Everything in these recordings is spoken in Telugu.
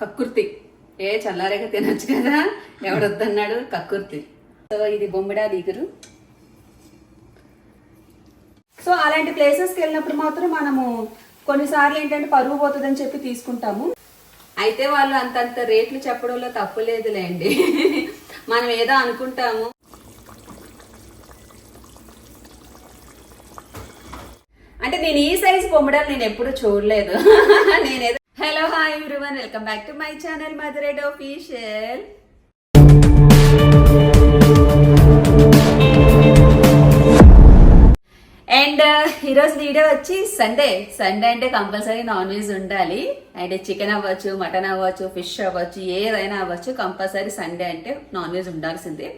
కక్కుర్తి. ఏ చల్లారేగా తినొచ్చు కదా? ఎవడొద్దన్నాడు? కక్కుర్తి. సో ఇది బొమ్మిడా దిగురు సో అలాంటి ప్లేసెస్కి వెళ్ళినప్పుడు మాత్రం మనము కొన్నిసార్లు ఏంటంటే పరుగు పోతుందని చెప్పి తీసుకుంటాము. అయితే వాళ్ళు అంతంత రేట్లు చెప్పడంలో తప్పు లేదులేండి. మనం ఏదో అనుకుంటాము. అంటే నేను ఈ సైజ్ బొమ్మడాలు నేను ఎప్పుడు చూడలేదు. నేనేదో hello hi everyone welcome back to my channel Madhured official and ఈరోజు వీడియో వచ్చి సండే సండే అంటే కంపల్సరీ నాన్ వెజ్ ఉండాలి. అండ్ చికెన్ అవ్వచ్చు మటన్ అవ్వచ్చు ఫిష్ అవ్వచ్చు ఏదైనా అవ్వచ్చు కంపల్సరీ సండే అంటే నాన్ వెజ్ ఉండాల్సిందే.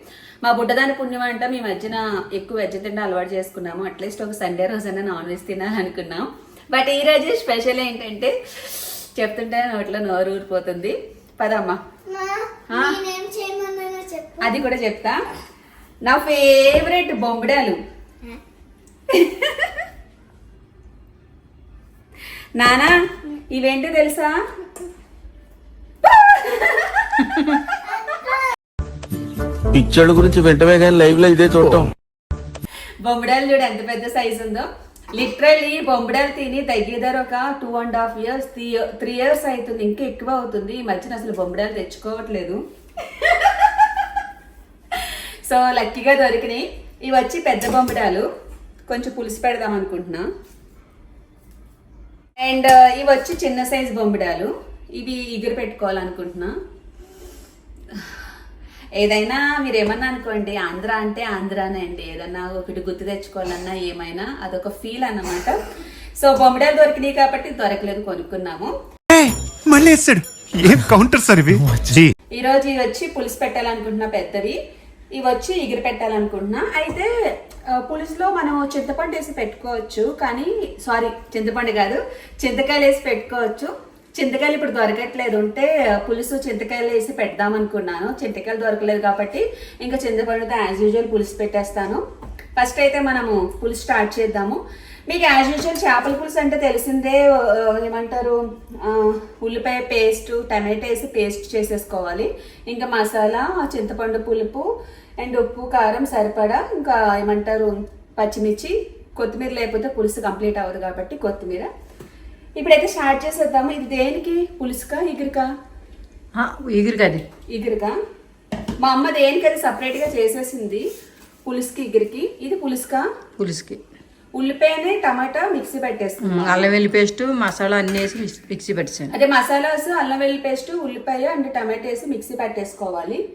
మా బుడ్డదాని పుణ్యం అంటే మీ మధ్యన ఎక్కువ వెజ్ తింటే అలవాటు చేసుకున్నాము. అట్లీస్ట్ ఒక సండే రోజైనా నాన్ వెజ్ తినాలనుకున్నాం. బట్ ఈ రోజు స్పెషల్ ఏంటంటే చెప్తుంటే నోట్లో నోరు ఊరిపోతుంది. పదమ్మా. అది కూడా చెప్తా. నా ఫేవరెట్ బొమ్మడాలు. నానా ఇవేంటో తెలుసా? పిక్చర్ల గురించి వెంటనే కానీ లైవ్లో ఇదే చూడటం. బొమ్మడాలు చూడు ఎంత పెద్ద సైజ్ ఉందో. లిటరలీ బొమ్మడాలు తిని దగ్గర ఒక two and half years three years అవుతుంది. ఇంకా ఎక్కువ అవుతుంది. ఈ మధ్యన అసలు బొమ్మడాలు తెచ్చుకోవట్లేదు. సో లక్కీగా దొరికినాయి. ఇవి వచ్చి పెద్ద బొమ్మడాలు కొంచెం పులుసు పెడదాం అనుకుంటున్నా. అండ్ uh, ఇవి వచ్చి చిన్న సైజ్ బొమ్మడాలు ఇవి ఇగురు పెట్టుకోవాలనుకుంటున్నా. ఏదైనా మీరు ఏమన్నా అనుకోండి ఆంధ్ర అంటే ఆంధ్రానే అండి. ఏదన్నా ఒకటి గుర్తు తెచ్చుకోవాలన్నా ఏమైనా అదొక ఫీల్ అన్నమాట. సో బొమ్మడాలు దొరికినాయి కాబట్టి దొరకలేదు కొనుక్కున్నాము. కౌంటర్ సార్ ఈ రోజు ఇవి వచ్చి పులుసు పెట్టాలనుకుంటున్నా పెద్దవి. ఇవి వచ్చి ఎగిరి పెట్టాలనుకుంటున్నా. అయితే పులుసులో మనం చింతపండు వేసి పెట్టుకోవచ్చు. కానీ సారీ చింతపండు కాదు చింతకాయలు వేసి పెట్టుకోవచ్చు. చింతకాయలు ఇప్పుడు దొరకట్లేదు. ఉంటే పులుసు చింతకాయలు వేసి పెడదాం అనుకున్నాను. చింతకాయలు దొరకలేదు కాబట్టి ఇంకా చింతపండుతో యాజ్ యూజువల్ పులుసు పెట్టేస్తాను. ఫస్ట్ అయితే మనము పులుసు స్టార్ట్ చేద్దాము. మీకు యాజ్ యూజువల్ చేపల పులుసు అంటే తెలిసిందే ఏమంటారు ఉల్లిపాయ పేస్ట్ టమాటో వేసి పేస్ట్ చేసేసుకోవాలి. ఇంకా మసాలా చింతపండు పులుపు అండ్ ఉప్పు కారం సరిపడా ఇంకా ఏమంటారు పచ్చిమిర్చి కొత్తిమీర లేకపోతే పులుసు కంప్లీట్ అవ్వదు కాబట్టి కొత్తిమీర. ఇప్పుడైతే స్టార్ట్ చేసేద్దాము. ఇది దేనికి? పులుసుకా ఇగురుకా? ఎగురు అది ఇగురుగా మా అమ్మ దేనికి అది సపరేట్గా చేసేసింది? పులుసుకి ఇగురికి. ఇది పులుసుకా? పులుసుకి. ఉల్లిపాయని టమాటా మిక్సీ పెట్టేసుకున్నాం. అల్లం వెల్లి పేస్ట్ మసాలా అన్ని వేసి మిక్స్- పెట్టాను అదే మసాలాస్ అల్లం వెల్లుల్లి పేస్ట్ ఉల్లిపాయ అండ్ టమాటా వేసి మిక్సీ పెట్టేసుకోవాలి.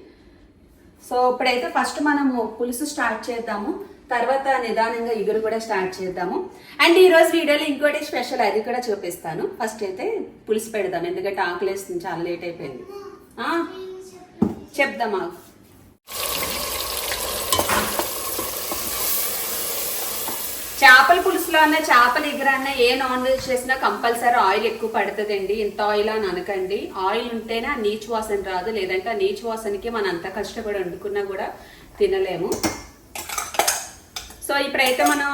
సో ఇప్పుడైతే ఫస్ట్ మనము పులుసు స్టార్ట్ చేద్దాము. తర్వాత నిదానంగా ఇగురు కూడా స్టార్ట్ చేద్దాము. అండ్ ఈరోజు వీడియోలో ఇంకోటి స్పెషల్ అది కూడా చూపిస్తాను. ఫస్ట్ అయితే పులుసు పెడదాం ఎందుకంటే ఆకలి వేస్తుంది చాలా లేట్ అయిపోయింది. చెప్దామా చేపల పులుసులో అన్న చేపల ఎగురన్న ఏ నాన్ వెజ్ చేసినా కంపల్సరీ ఆయిల్ ఎక్కువ పడుతుందండి. ఇంత ఆయిల్ అని అనకండి. ఆయిల్ ఉంటేనే ఆ నీచు వాసన రాదు. లేదంటే ఆ నీచు వాసనకి మనం అంత కష్టపడి వండుకున్నా కూడా తినలేము. సో ఇప్పుడైతే మనం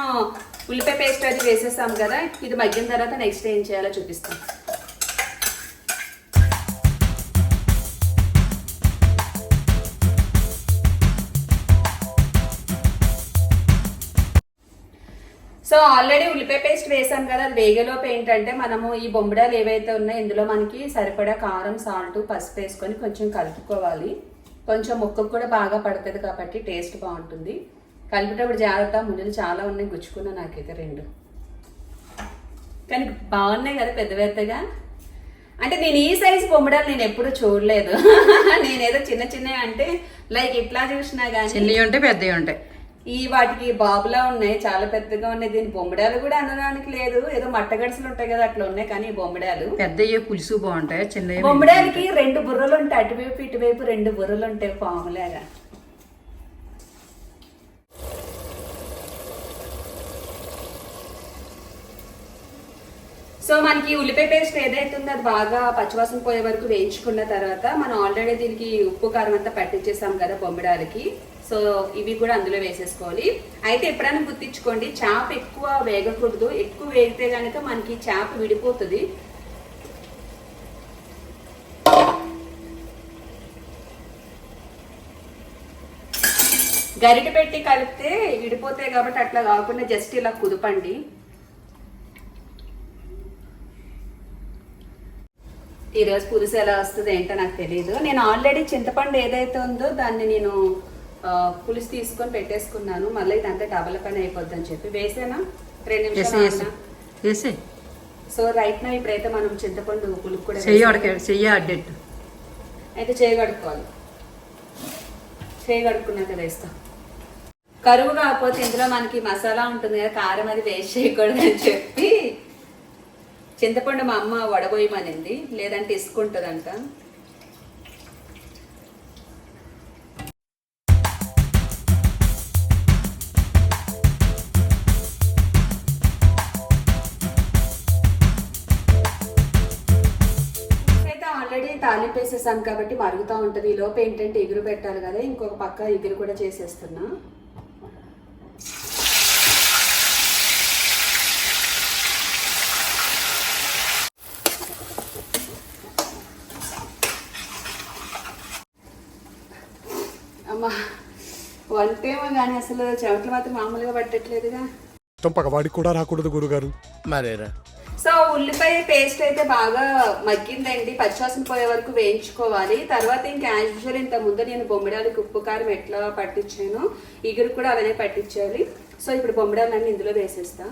ఉల్లిపాయ పేస్ట్ అది వేసేసాం కదా ఇది మగ్గిన తర్వాత నెక్స్ట్ ఏం చేయాలో చూపిస్తాం. సో ఆల్రెడీ ఉల్లిపాయ పేస్ట్ వేసాం కదా అది వేగలోపు ఏంటంటే మనము ఈ బొమ్మడాలు ఏవైతే ఉన్నాయో ఇందులో మనకి సరిపడా కారం సాల్ట్ పసుపు వేసుకొని కొంచెం కలుపుకోవాలి. కొంచెం ముక్కకు కూడా బాగా పడుతుంది కాబట్టి టేస్ట్ బాగుంటుంది. కలిపేటప్పుడు జాగ్రత్త ముళ్ళు చాలా ఉన్నాయి గుచ్చుకున్నా నాకైతే రెండు. కానీ బాగున్నాయి కదా పెద్ద పెద్దగా. అంటే నేను ఈ సైజ్ బొమ్మడాలు నేను ఎప్పుడు చూడలేదు. నేనేదో చిన్న చిన్న అంటే లైక్ ఇట్లా చూసినా కానీ చిన్నవి ఉంటాయి పెద్దవి ఉంటాయి. ఈ వాటికి బాబులా ఉన్నాయి చాలా పెద్దగా ఉన్నాయి. దీని బొమ్మడాలు కూడా అనడానికి లేదు. ఏదో మట్టగడుసులు ఉంటాయి కదా అట్లా ఉన్నాయి కానీ ఈ బొమ్మడాలు. పెద్దవి పులుసు బాగుంటాయి చిన్నవి బొమ్మడాలకి రెండు బుర్రలు ఉంటాయి. అటువైపు ఇటువైపు రెండు బుర్రలు ఉంటాయి పాములాగా సో మనకి ఉల్లిపాయ పేస్ట్ ఏదైతే ఉందో అది బాగా పచ్చివాసన పోయే వరకు వేయించుకున్న తర్వాత మనం ఆల్రెడీ దీనికి ఉప్పు కారం అంతా పట్టించేసాం కదా బొమ్మిడాలకి. సో ఇవి కూడా అందులో వేసేసుకోవాలి. అయితే ఎప్పుడైనా గుర్తించుకోండి చేప ఎక్కువ వేగకూడదు. ఎక్కువ వేగితే కనుక మనకి చేప విడిపోతుంది. గరిట పెట్టి కలిపితే విడిపోతాయి కాబట్టి అట్లా కాకుండా జస్ట్ ఇలా కుదపండి. ఈరోజు పులుసు ఎలా వస్తుంది ఏంటో నాకు తెలియదు నేను ఆల్రెడీ చింతపండు ఏదైతే ఉందో దాన్ని నేను పులుసు తీసుకొని పెట్టేసుకున్నాను. మళ్ళీ ఇదంతా డబల్ పని అయిపోద్ది అని చెప్పి. వేసేనా? రెండు నిమిషాలు సో రైట్ నా ఇప్పుడైతే మనం చింతపండు పులుపు కూడా చెయ్యి అడ్డెట్టు అయితే చేయగడుక్కోవాలి చేయగడుక్కున్నాక వేస్తా. కరువు కాకపోతే ఇందులో మనకి మసాలా ఉంటుంది కదా కారం అది వేస్ట్ చేయకూడదు అని చెప్పి చింతపండు మా అమ్మ వడబోయమనింది. లేదంటే ఇసుకుంటుందంట. అయితే ఆల్రెడీ తాలింపు వేసేసాం కాబట్టి మరుగుతూ ఉంటుంది. ఈ లోపు ఏంటంటే ఎగురు పెట్టాలి కదా. ఇంకొక పక్క ఎగురు కూడా చేసేస్తున్నా అమ్మా వంటేమో కానీ అసలు చెమటలు మాత్రం మామూలుగా పట్టట్లేదుగా. పగవాడికి కూడా రాకూడదు గురుగారు. మరేరా? సో ఉల్లిపాయ పేస్ట్ అయితే బాగా మగ్గిందండి. పచ్చివాసన పోయే వరకు వేయించుకోవాలి. తర్వాత ఇంకా యాజ్ యూజువల్ ఇంత ముందు నేను బొమ్మిడాలకి ఉప్పు కారం ఎట్లా పట్టించాను ఇగురు కూడా అలానే పట్టించాలి. సో ఇప్పుడు బొమ్మిడాలన్నీ ఇందులో వేసేస్తా.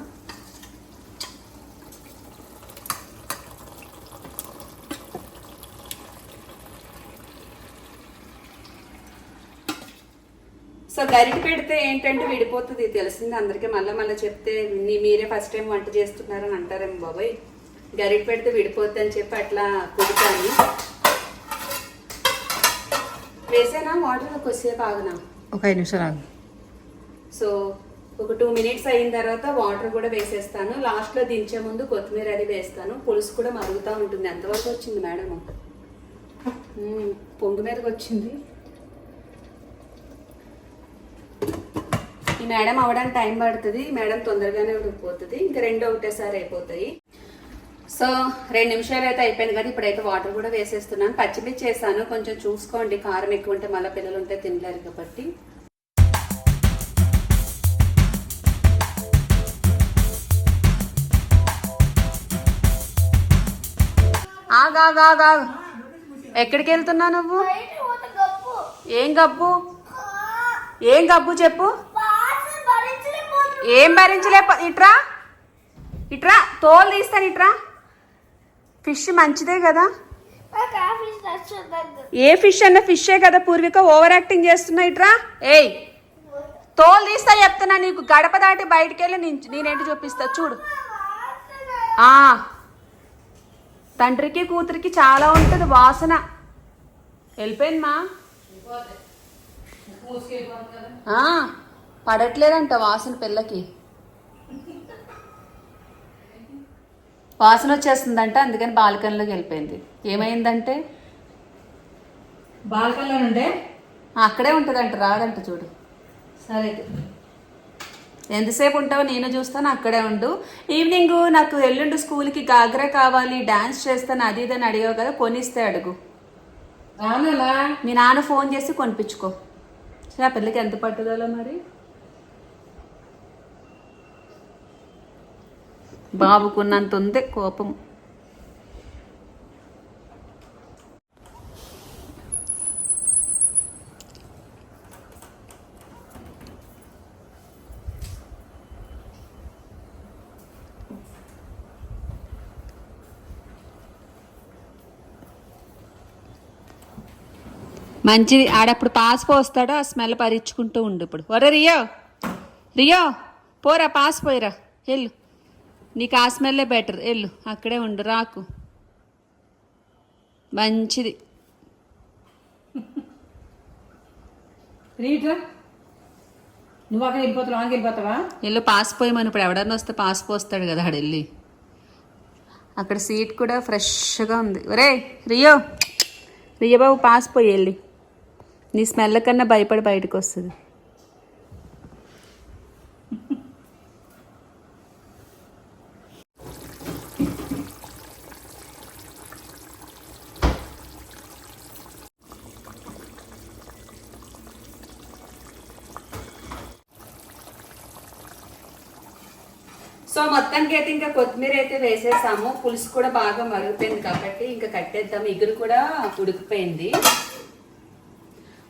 సో గరిట పెడితే ఏంటంటే విడిపోతుంది తెలిసింది. అందరికీ మళ్ళీ మళ్ళీ చెప్తే నీ- మీరే ఫస్ట్ టైం వంట చేస్తున్నారని అంటారేమో బాబాయ్. గరిట పెడితే విడిపోద్ది అని చెప్పి అట్లా కుదుతాను వేసేనా వాటర్ కొద్దిసేపు ఆగునా? ఒక ఐదు నిమిషాలు ఆగు. సో ఒక టూ మినిట్స్ అయిన తర్వాత వాటర్ కూడా వేసేస్తాను. లాస్ట్లో దించే ముందు కొత్తిమీర అది వేస్తాను. పులుసు కూడా మరుగుతూ ఉంటుంది. ఎంతవరకు వచ్చింది మేడం పొంగు మీదకి వచ్చింది. ఈ మేడం అవడానికి టైం పడుతుంది. మేడం తొందరగానే ఉడికిపోతుంది ఇంకా రెండు ఒకటేసారి అయిపోతాయి. సో రెండు నిమిషాలు అయితే అయిపోయింది కదా. ఇప్పుడైతే వాటర్ కూడా వేసేస్తున్నాను. పచ్చిమిర్చి వేసాను. కొంచెం చూసుకోండి. కారం ఎక్కువ ఉంటే మళ్ళీ పిల్లలు ఉంటే తినలేరు కాబట్టి. ఆగాగాగా ఎక్కడికి వెళ్తున్నావు నువ్వు? ఏం గబ్బు ఏం గబ్బు చెప్పు. ఏం భరించలే ఇట్రా? ఇట్రా తోలు తీస్తాను ఇట్రా. ఫిష్ మంచిదే కదా. ఏ ఫిష్ అన్న ఫిషే కదా పూర్విక ఓవర్ యాక్టింగ్ చేస్తున్నా ఇట్రా. ఏయ్ తోలు తీస్తా చెప్తున్నా నీకు. గడప దాటి బయటికి వెళ్ళి నేను- నేనేంటి చూపిస్తా? చూడు. ఆ తండ్రికి కూతురికి చాలా ఉంటుంది వాసన. వెళ్ళిపోయింది మా. పడట్లేదంట వాసన పిల్లకి. వాసన వచ్చేస్తుందంట అందుకని బాల్కనీలోకి వెళ్ళిపోయింది. ఏమైందంటే? బాల్కన్లో ఉండే అక్కడే ఉంటుందంట రాదంట చూడు. సరే ఎంతసేపు ఉంటావో నేను చూస్తాను అక్కడే ఉండు. ఈవినింగ్ నాకు ఎల్లుండి స్కూల్కి గాగ్రా కావాలి డాన్స్ చేస్తాను అది ఇది అని అడిగావు కదా కొనిస్తే అడుగు. మీ నాన్న ఫోన్ చేసి కొనిపించుకో. ఆ పిల్లకి ఎంత పట్టుదల మరి? బాబుకున్నంత ఉంది కోపం. మంచిది ఆడప్పుడు పాస్ పోస్తాడో ఆ స్మెల్ పరీచుకుంటూ ఉండు ఇప్పుడు. ఒరే రియో రియో పోరా పాస్ పోయిరా వెళ్ళు. నీకు ఆ స్మెల్లే బెటర్ వెళ్ళు అక్కడే ఉండు రాకు. మంచిది. నువ్వు అక్కడ వెళ్ళిపోతావు వెళ్ళిపోతావా? వెళ్ళు పాస్ పోయమని ఇప్పుడు ఎవడన్నా వస్తే పాస్ పోస్తాడు కదా ఆడు వెళ్ళి. అక్కడ సీట్ కూడా ఫ్రెష్గా ఉంది. ఒరే రియో. రియో బాబు పాస్ పోయి వెళ్ళి. నీ స్మెల్ కన్నా భయపడి బయటకు వస్తుంది సో మొత్తానికి అయితే ఇంకా కొత్తిమీర అయితే వేసేసాము. పులుసు కూడా బాగా మరుగుతుంది కాబట్టి ఇంకా కట్టేద్దాం. ఇగురు కూడా ఉడికిపోయింది.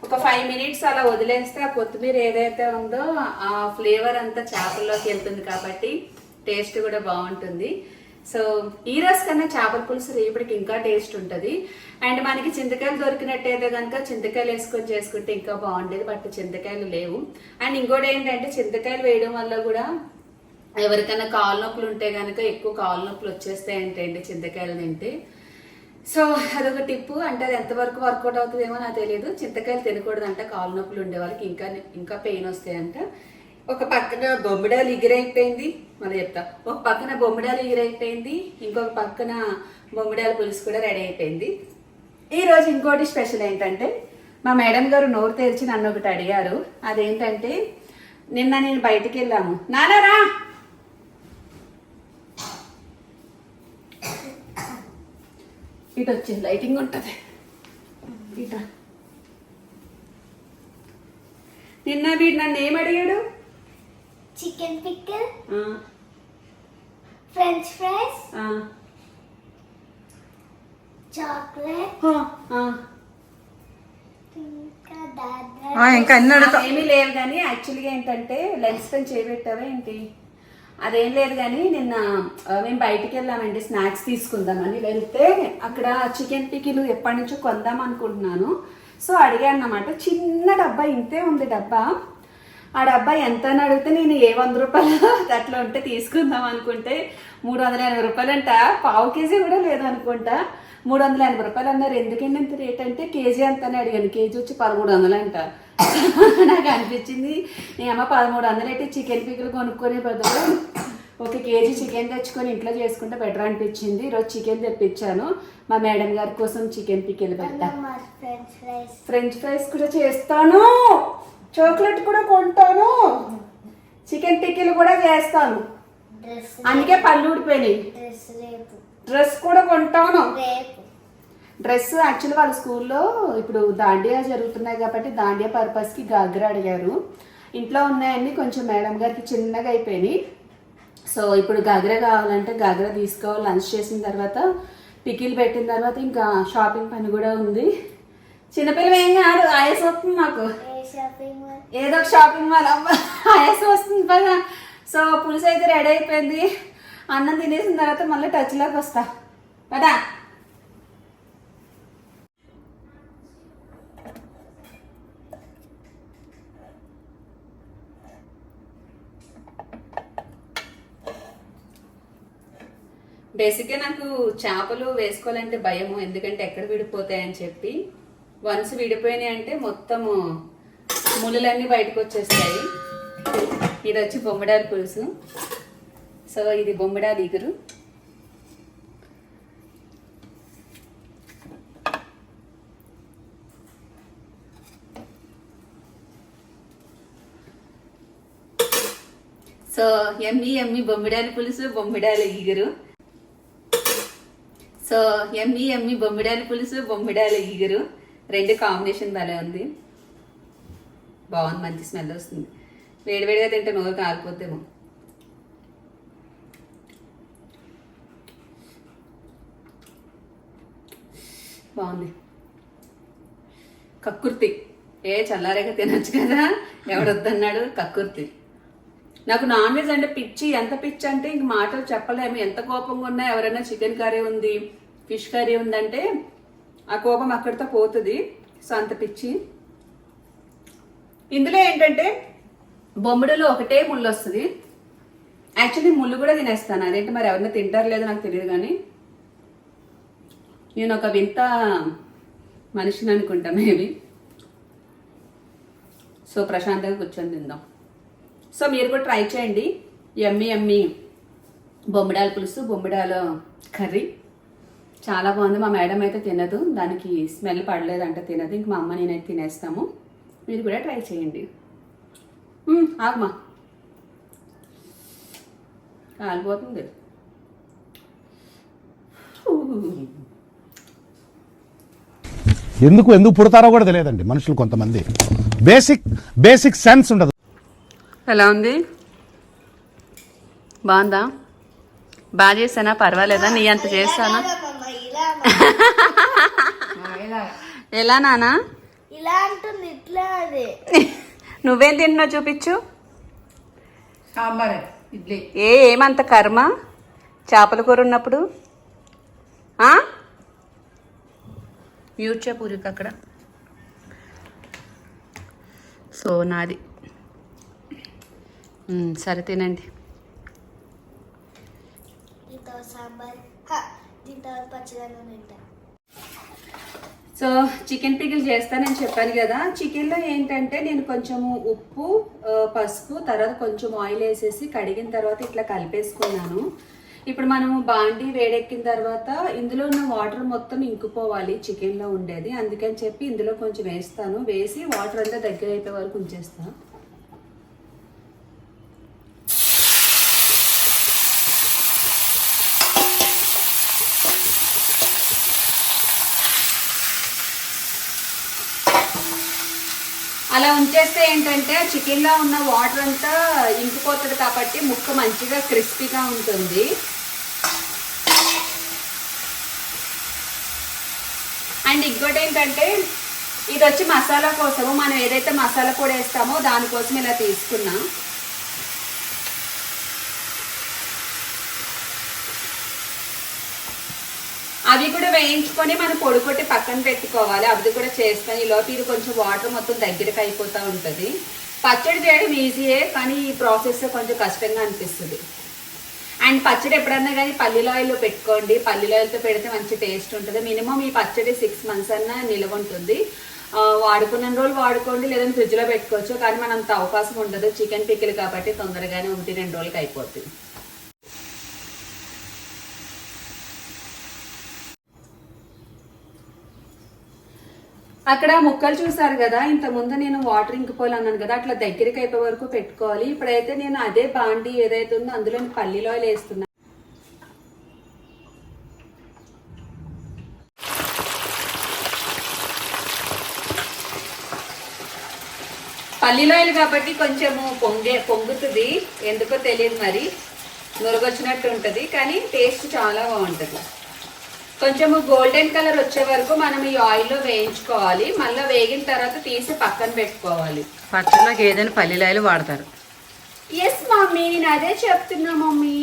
ఒక ఫైవ్ మినిట్స్ అలా వదిలేస్తే ఆ కొత్తిమీర ఏదైతే ఉందో ఆ ఫ్లేవర్ అంతా చేపల్లోకి వెళ్తుంది కాబట్టి టేస్ట్ కూడా బాగుంటుంది. సో ఈ రోజు కన్నా చేపల పులుసు రేపటికి ఇంకా టేస్ట్ ఉంటుంది. అండ్ మనకి చింతకాయలు దొరికినట్టయితే కనుక చింతకాయలు వేసుకొని చేసుకుంటే ఇంకా బాగుండేది. బట్ చింతకాయలు లేవు. అండ్ ఇంకోటి ఏంటంటే చింతకాయలు వేయడం వల్ల కూడా ఎవరికైనా కాలు నొప్పులు ఉంటే కనుక ఎక్కువ కాలు నొప్పులు వచ్చేస్తాయి అండి చింతకాయలు తింటే. సో అదొక టిప్పు. అంటే అది ఎంతవరకు వర్కౌట్ అవుతుందేమో నాకు తెలియదు చింతకాయలు తినకూడదంట. కాలు నొప్పులు ఉండే వాళ్ళకి ఇంకా ఇంకా పెయిన్ వస్తాయంట. ఒక పక్కన బొమ్మిడాలు ఎగిరైపోయింది. మనం చెప్తా. ఒక పక్కన బొమ్మిడాలు ఎగిరైపోయింది. ఇంకొక పక్కన బొమ్మిడాల పులుసు కూడా రెడీ అయిపోయింది. ఈరోజు ఇంకోటి స్పెషల్ ఏంటంటే మా మేడం గారు నోరు తెరిచి నన్ను ఒకటి అడిగారు. అదేంటంటే నిన్న నేను బయటికి వెళ్ళాము. నానారా ఇటు వచ్చి లైటింగ్ ఉంటుంది. ఇట. నిన్న వీడు నన్ను ఏం అడిగాడు? చికెన్ పిక్కల్ ఫ్రెంచ్ ఫ్రైస్ ఆ, చాక్లెట్ ఆ, ఆ. ఇంకా దాదా ఆ, ఇంకా అన్ని ఏమీ లేవు కానీ యాక్చువల్గా ఏంటంటే లెన్స్ పైన చేయబెట్టావా ఏంటి? అదేం లేదు కానీ నిన్న మేము బయటికి వెళ్ళామండి స్నాక్స్ తీసుకుందామని వెళ్తే అక్కడ చికెన్ పికిలు ఎప్పటి నుంచో కొందాం అనుకుంటున్నాను. సో అడిగాను అన్నమాట చిన్న డబ్బా ఇంతే ఉంది డబ్బా. ఆ డబ్బా ఎంత అని అడిగితే నేను ఏ వంద రూపాయలు అట్లా ఉంటే తీసుకుందాం అనుకుంటే మూడు వందల ఎనభై రూపాయలు అంట పావు కేజీ కూడా లేదనుకుంటా మూడు వందల ఎనభై రూపాయలు అన్నారు. ఎందుకండి ఇంత రేట్ అంటే కేజీ ఎంత అని అడిగాను. కేజీ వచ్చి పదమూడు వందలు అంట నాకు అనిపించింది. నీ అమ్మ పదమూడు వందలు అయితే చికెన్ పిక్కలు కొనుక్కొని బదులు ఒక కేజీ చికెన్ తెచ్చుకొని ఇంట్లో చేసుకుంటే బెటర్ అనిపించింది. ఈరోజు చికెన్ తెప్పించాను. మా మేడం గారి కోసం చికెన్ పిక్కలు పెట్టా మరి ఫ్రెంచ్ ఫ్రైస్ కూడా చేస్తాను. చాక్లెట్ కూడా కొంటాను. చికెన్ టిక్కీలు కూడా చేస్తాను. అందుకే పళ్ళు ఊడిపోయినాయి. డ్రెస్ కూడా కొంటాను. రేపు. డ్రెస్ యాక్చువల్లీ వాళ్ళ స్కూల్లో ఇప్పుడు దాండియా జరుగుతున్నాయి కాబట్టి దాండియా పర్పస్కి గాగ్రా అడిగారు. ఇంట్లో ఉన్నాయన్నీ కొంచెం మేడం గారికి చిన్నగా అయిపోయినాయి. సో ఇప్పుడు గాగ్రా కావాలంటే గాగ్రా తీసుకోవాలి. లంచ్ చేసిన తర్వాత పికిల్ పెట్టిన తర్వాత ఇంకా షాపింగ్ పని కూడా ఉంది. చిన్నపిల్లలు ఏం కాదు ఆయాసం వస్తుంది మాకు. ఏదో ఒక షాపింగ్ మాల్ ఆయాసం వస్తుంది పదా. సో పులుసు అయితే రెడీ అయిపోయింది. అన్నం తినేసిన తర్వాత మళ్ళీ టచ్లోకి వస్తా. పదా. బేసిక్గా నాకు చేపలు వేసుకోవాలంటే భయము ఎందుకంటే ఎక్కడ విడిపోతాయని చెప్పి. వన్స్ విడిపోయినాయి అంటే మొత్తము ముళ్ళలన్నీ బయటకు వచ్చేస్తాయి. ఇది వచ్చి బొమ్మడాల పులుసు. సో ఇది బొమ్మడాల ఇగురు. సో ఎమ్మి ఎమ్మి బొమ్మిడాల పులుసు బొమ్మిడాల ఇగురు. సో ఎమ్మి ఎమ్మి బొమ్మిడాయిల పులుసు బొమ్మిడాల ఈగురు రెండు కాంబినేషన్ భలే ఉంది. బాగుంది మంచి స్మెల్ వస్తుంది. వేడివేడిగా తింటే నోరు కాలిపోతేమో బాగుంది. కక్కుర్తి. ఏ చల్లారేగా తినొచ్చు కదా? ఎవడొద్దన్నాడు? కక్కుర్తి. నాకు నాన్ వెజ్ అంటే పిచ్చి. ఎంత పిచ్చి అంటే ఇంక మాటలు చెప్పలేము. ఎంత కోపంగా ఉన్నా ఎవరైనా చికెన్ కర్రీ ఉంది. ఫిష్ కర్రీ ఉందంటే ఆ కోపం అక్కడితో పోతుంది. సో అంత పిచ్చి. ఇందులో ఏంటంటే బొమ్మిడిలో ఒకటే ముళ్ళు వస్తుంది యాక్చువల్లీ ముళ్ళు కూడా తినేస్తాను. అదేంటి మరి ఎవరైనా తింటారు లేదో నాకు తెలియదు కానీ నేను ఒక వింత మనిషిని అనుకుంటా మేబీ సో ప్రశాంతంగా కూర్చొని తిందాం. సో మీరు కూడా ట్రై చేయండి. ఎమ్మి ఎమ్మి బొమ్మిడాల పులుసు బొమ్మిడాల కర్రీ. చాలా బాగుంది. మా మేడం అయితే తినదు. దానికి స్మెల్ పడలేదంట తినదు. ఇంక మా అమ్మ నేనైతే తినేస్తాము. మీరు కూడా ట్రై చేయండి. మ్మ్, ఆగమా? కాలిపోతుంది. ఎందుకు ఎందుకు పుడతారో కూడా తెలియదండి మనుషులు కొంతమంది. బేసిక్ బేసిక్ సెన్స్ ఉండదు. ఎలా ఉంది? బాగుందా? బాగా చేసానా పర్వాలేదా? నీ అంత చేస్తానా ఎలా నానా? ఇలా అంటుంది ఇట్లా అది. నువ్వేం తిన్నావు చూపించు. సాంబార్ ఇడ్లీ. ఏ ఏమంత కర్మ? చేపల కూర ఉన్నప్పుడు? ఆ? మ్యూట్ చెప్పు ఊరికి అక్కడ. సో నాది. సరే తినండి. సాంబార్. తింటారు పచ్చదనం తింటారు. సో చికెన్ పికిల్ చేస్తానని చెప్పాను కదా. చికెన్లో ఏంటంటే నేను కొంచెము ఉప్పు పసుపు తర్వాత కొంచెం ఆయిల్ వేసేసి కడిగిన తర్వాత ఇట్లా కలిపేసుకున్నాను. ఇప్పుడు మనము బాండి వేడెక్కిన తర్వాత ఇందులో ఉన్న వాటర్ మొత్తం ఇంకిపోవాలి చికెన్లో ఉండేది. అందుకని చెప్పి ఇందులో కొంచెం వేస్తాను. వేసి వాటర్ అంతా దగ్గర అయిపోయే వరకు ఉంచేస్తాను అలా ఉంచేస్తే ఏంటంటే చికెన్లో ఉన్న వాటర్ అంతా ఇంకిపోతుంది కాబట్టి ముక్క మంచిగా క్రిస్పీగా ఉంటుంది. అండ్ ఇంకోటి ఏంటంటే ఇది వచ్చి మసాలా కోసము మనం ఏదైతే మసాలా పొడి వేస్తామో దానికోసం ఇలా తీసుకున్నాం. అవి కూడా వేయించుకొని మనం పొడికొట్టి పక్కన పెట్టుకోవాలి. అవి కూడా చేసుకొని ఈలోపు ఇది కొంచెం వాటర్ మొత్తం దగ్గరికి అయిపోతూ ఉంటుంది. పచ్చడి చేయడం ఈజీయే కానీ ఈ ప్రాసెస్ కొంచెం కష్టంగా అనిపిస్తుంది. అండ్ పచ్చడి ఎప్పుడన్నా కానీ పల్లీల ఆయిల్లో పెట్టుకోండి. పల్లీల ఆయిల్తో పెడితే మంచి టేస్ట్ ఉంటుంది. మినిమం ఈ పచ్చడి సిక్స్ మంత్స్ అన్నా నిల్వ ఉంటుంది. వాడుకున్న రోజులు వాడుకోండి. లేదంటే ఫ్రిడ్జ్లో పెట్టుకోవచ్చు. కానీ మనం అంత అవకాశం ఉండదు. చికెన్ పికిల్ కాబట్టి తొందరగానే ఒకటి రెండు రోజులకి అయిపోతుంది అక్కడ ముక్కలు చూసారు కదా ఇంత ముందు నేను వాటర్ ఇంకిపోవాలి అన్నాను కదా అట్లా దగ్గరికి అయిపోయే వరకు పెట్టుకోవాలి. ఇప్పుడైతే నేను అదే బాండి ఏదైతే ఉందో అందులో నేను పల్లీల ఆయిల్ వేస్తున్నా. పల్లీల ఆయిల్ కాబట్టి కొంచెము పొంగే పొంగుతుంది. ఎందుకో తెలియదు మరి. నురగొచ్చినట్టు ఉంటుంది కానీ టేస్ట్ చాలా బాగుంటుంది. కొంచెము గోల్డెన్ కలర్ వచ్చే వరకు మనం ఈ ఆయిల్లో వేయించుకోవాలి. మళ్ళీ వేగిన తర్వాత తీసి పక్కన పెట్టుకోవాలి. పచ్చళ్ళకి ఏదైనా పల్లీలాయలు వాడతారు. ఎస్ మమ్మీ నేను అదే చెప్తున్నా మమ్మీ.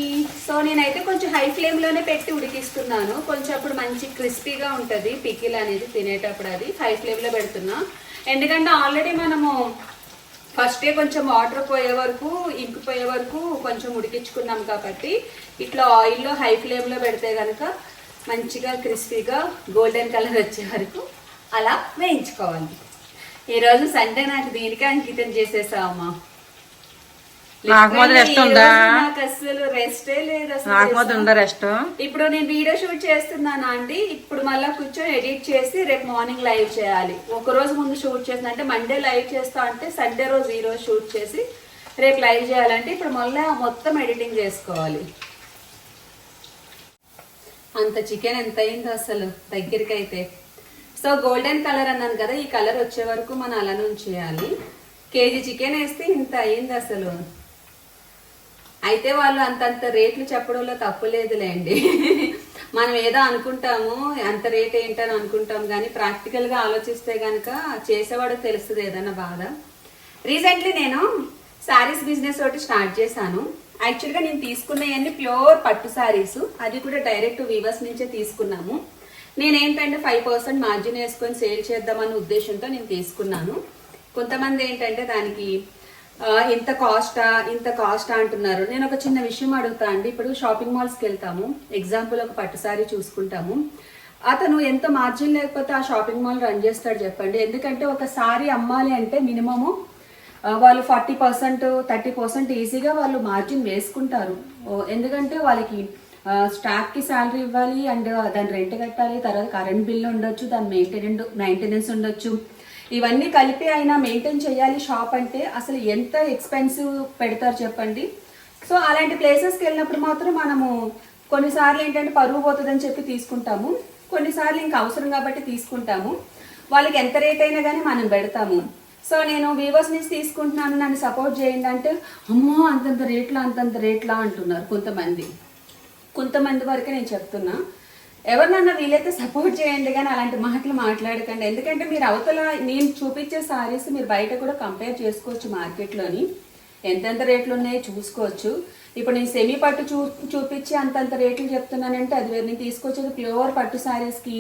సో నేనైతే కొంచెం హై ఫ్లేమ్లోనే పెట్టి ఉడికిస్తున్నాను. కొంచెం అప్పుడు మంచి క్రిస్పీగా ఉంటుంది. పికిల్ అనేది తినేటప్పుడు అది హై ఫ్లేమ్లో పెడుతున్నా. ఎందుకంటే ఆల్రెడీ మనము ఫస్టే కొంచెం వాటర్ పోయే వరకు ఇంకిపోయే వరకు కొంచెం ఉడికించుకున్నాం కాబట్టి ఇట్లా ఆయిల్లో హై ఫ్లేమ్లో పెడితే కనుక మంచిగా క్రిస్పీగా గోల్డెన్ కలర్ వచ్చే వరకు అలా వేయించుకోవాలి. ఈరోజు సండే నాకు దీనికే అంకితం చేసేసావమ్మా నాకు అసలు లేదు రెస్ట్? ఇప్పుడు నేను వీడియో షూట్ చేస్తున్నాను అండి ఇప్పుడు మళ్ళీ కూర్చొని ఎడిట్ చేసి రేపు మార్నింగ్ లైవ్ చేయాలి. ఒక రోజు ముందు షూట్ చేసిన అంటే మండే లైవ్ చేస్తా అంటే సండే రోజు ఈ రోజు షూట్ చేసి రేపు లైవ్ చేయాలంటే ఇప్పుడు మళ్ళీ మొత్తం ఎడిటింగ్ చేసుకోవాలి. అంత చికెన్ ఎంత అయిందో అసలు దగ్గరికి అయితే సో గోల్డెన్ కలర్ అన్నాను కదా ఈ కలర్ వచ్చే వరకు మనం అలానే ఉంచేయాలి కేజీ చికెన్ వేస్తే ఇంత అయింది అసలు. అయితే వాళ్ళు అంతంత రేట్లు చెప్పడంలో తప్పు లేదులేండి. మనం ఏదో అనుకుంటాము అంత రేట్ ఏంటని అనుకుంటాం కానీ ప్రాక్టికల్గా ఆలోచిస్తే కనుక చేసేవాడు తెలుస్తుంది ఏదన్నా బాధ. రీసెంట్లీ నేను శారీస్ బిజినెస్ ఒకటి స్టార్ట్ చేశాను. యాక్చువల్గా నేను తీసుకున్నవన్నీ ప్యూర్ పట్టు శారీస్ అది కూడా డైరెక్ట్ వీవర్స్ నుంచే తీసుకున్నాము. నేనేంటంటే ఫైవ్ పర్సెంట్ మార్జిన్ వేసుకొని సేల్ చేద్దామన్న ఉద్దేశంతో నేను తీసుకున్నాను. కొంతమంది ఏంటంటే దానికి ఇంత కాస్టా ఇంత కాస్టా అంటున్నారు. నేను ఒక చిన్న విషయం అడుగుతా అండి. ఇప్పుడు షాపింగ్ మాల్స్కి వెళ్తాము. ఎగ్జాంపుల్ ఒక పట్టు సారీ చూసుకుంటాము. అతను ఎంత మార్జిన్ లేకపోతే ఆ షాపింగ్ మాల్ రన్ చేస్తాడు చెప్పండి. ఎందుకంటే ఒక సారీ అమ్మాలి అంటే మినిమము వాళ్ళు ఫార్టీ పర్సెంట్ థర్టీ పర్సెంట్ ఈజీగా వాళ్ళు మార్జిన్ వేసుకుంటారు. ఎందుకంటే వాళ్ళకి స్టాఫ్కి శాలరీ ఇవ్వాలి అండ్ దాని రెంట్ కట్టాలి తర్వాత కరెంట్ బిల్ ఉండొచ్చు దాని మెయింటెనెంట్ మెయింటెనెన్స్ ఉండొచ్చు. ఇవన్నీ కలిపి అయినా మెయింటైన్ చేయాలి షాప్ అంటే అసలు ఎంత ఎక్స్పెన్సివ్ పెడతారు చెప్పండి? సో అలాంటి ప్లేసెస్కి వెళ్ళినప్పుడు మాత్రం మనము కొన్నిసార్లు ఏంటంటే పరువు పోతుందని చెప్పి తీసుకుంటాము. కొన్నిసార్లు ఇంకా అవసరం కాబట్టి తీసుకుంటాము. వాళ్ళకి ఎంత రేట్ అయినా కానీ మనం పెడతాము. సో నేను వీవర్స్ నుంచి తీసుకుంటున్నాను నన్ను సపోర్ట్ చేయండి అంటే అమ్మో అంతంత రేట్లా అంతంత రేట్లా అంటున్నారు కొంతమంది. కొంతమంది వరకే నేను చెప్తున్నా. ఎవరినన్నా వీలైతే సపోర్ట్ చేయండి కానీ అలాంటి మాటలు మాట్లాడకండి. ఎందుకంటే మీరు అవతల నేను చూపించే సారీస్ మీరు బయట కూడా కంపేర్ చేసుకోవచ్చు మార్కెట్లోని. ఎంతెంత రేట్లు ఉన్నాయో చూసుకోవచ్చు. ఇప్పుడు నేను సెమీ పట్టు చూ చూపించి అంతంత రేట్లు చెప్తున్నానంటే అది నేను తీసుకొచ్చేది ప్యూర్ పట్టు సారీస్కి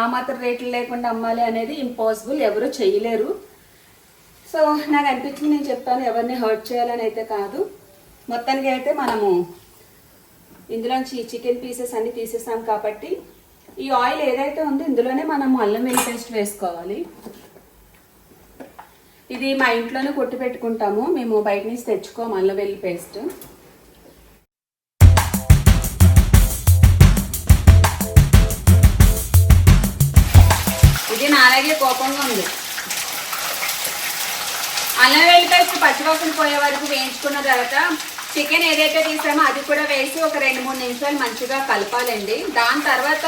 ఆ మాత్రం రేట్లు లేకుండా అమ్మాలి అనేది ఇంపాసిబుల్ ఎవరు చేయలేరు. సో నాకు అనిపించింది నేను చెప్పాను ఎవరిని హర్ట్ చేయాలని అయితే కాదు. మొత్తానికి అయితే మనము ఇందులోంచి చికెన్ పీసెస్ అన్ని తీసేసాం కాబట్టి ఈ ఆయిల్ ఏదైతే ఉందో ఇందులోనే మనం అల్లం వెల్లి పేస్ట్ వేసుకోవాలి. ఇది మా ఇంట్లోనే కొట్టి పెట్టుకుంటాము మేము బయట నుంచి తెచ్చుకోము అల్లం వెల్లి పేస్ట్. ఇది నాలాగే కోపంగా ఉంది. అల్లం వెల్లి పచ్చివాసన పోయే వరకు వేయించుకున్న తర్వాత చికెన్ ఏదైతే తీసామో అది కూడా వేసి ఒక రెండు మూడు నిమిషాలు మంచిగా కలపాలండి. దాని తర్వాత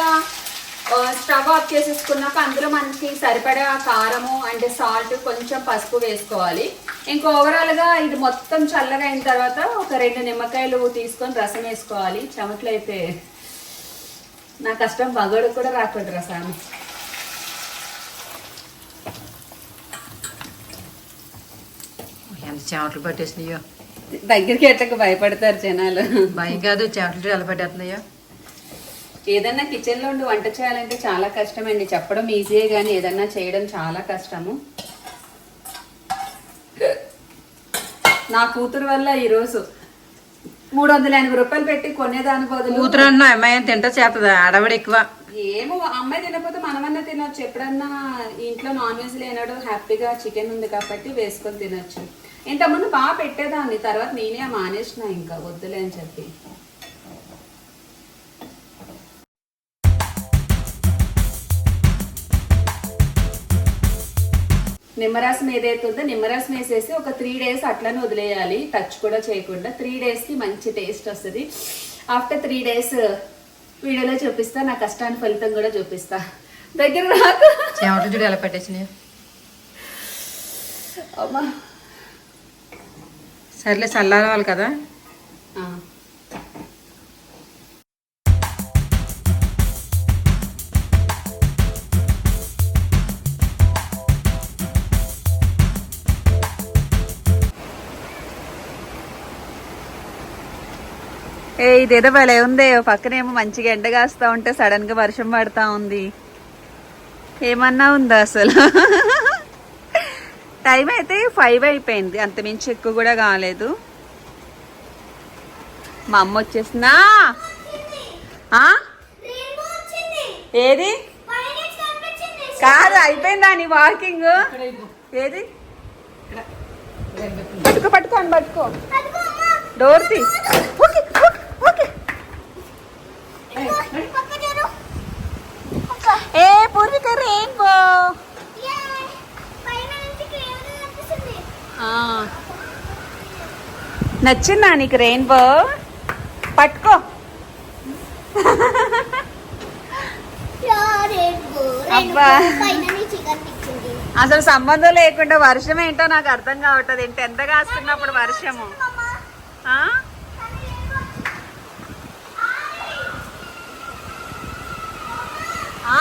స్టవ్ ఆఫ్ చేసేసుకున్నాక అందులో మనకి సరిపడా కారము అండ్ సాల్ట్ కొంచెం పసుపు వేసుకోవాలి. ఇంకా ఓవరాల్గా ఇది మొత్తం చల్లగా అయిన తర్వాత ఒక రెండు నిమ్మకాయలు తీసుకొని రసం వేసుకోవాలి. చెమటలు అయితే నా కష్టం మగడు కూడా రాకూడదు రసాన్ని. ఎంత చెమటలు పట్టేసినాయో. దగ్గరికి ఎట్టకు భయపడతారు జనాలు. భయం కాదు చెమటలు ఎలా పట్టేస్తున్నాయో. ఏదన్నా కిచెన్లో ఉండి వంట చేయాలంటే చాలా కష్టమండి. చెప్పడం ఈజీయే కానీ ఏదన్నా చేయడం చాలా కష్టము. నా కూతురు వల్ల ఈరోజు మూడు వందల ఎనభై రూపాయలు పెట్టి కొనేదాని బదులు కూతురు అన్న అమ్మాయి తింటా చేస్తుంది ఆడవాడు ఎక్కువ. ఏమో అమ్మాయి తినకపోతే మనమన్నా తినొచ్చు. ఎప్పుడన్నా ఇంట్లో నాన్ వెజ్ లేనాడు హ్యాపీగా చికెన్ ఉంది కాబట్టి వేసుకొని తినొచ్చు. ఇంతకుముందు బాగా పెట్టేదాన్ని తర్వాత నేనే మానేసిన ఇంకా వద్దులే అని చెప్పి. నిమ్మరసం ఏదైతే ఉందో నిమ్మరసం వేసేసి ఒక త్రీ డేస్ అట్లనే వదిలేయాలి టచ్ కూడా చేయకుండా. త్రీ డేస్కి మంచి టేస్ట్ వస్తుంది. ఆఫ్టర్ త్రీ డేస్ వీడియోలో చూపిస్తా నా కష్టాన్ని ఫలితం కూడా చూపిస్తా. దగ్గర చూడు ఎలా పట్టేసినాయో? అమ్మా. సర్లే చల్లారవాలి కదా. ఆ. ఏ ఇదేదో భలే ఉంది. ఓ పక్కనేమో మంచిగా ఎండ కాస్తా ఉంటే సడన్గా వర్షం పడతా ఉంది. ఏమన్నా ఉందా అసలు? టైం అయితే ఫైవ్ అయిపోయింది. అంతమించి ఎక్కువ కూడా కాలేదు. మా అమ్మ వచ్చేసిందా? ఆ? ఏది? కాదు అయిపోయిందా నీ వాకింగ్? ఏది? పట్టుకో పట్టుకో అని పట్టుకో. డోర్ తీ. ఏ పూర్విక రెయిన్బో నచ్చిందా నీకు రెయిన్బో? పట్టుకో. అబ్బా. చికెన్ ఇచ్చింది అసలు సంబంధం లేకుండా వర్షం ఏంటో నాకు అర్థం కావట్లేదు. ఏంటి? ఎంత కాస్తున్నప్పుడు వర్షము? ఆ? ఆ.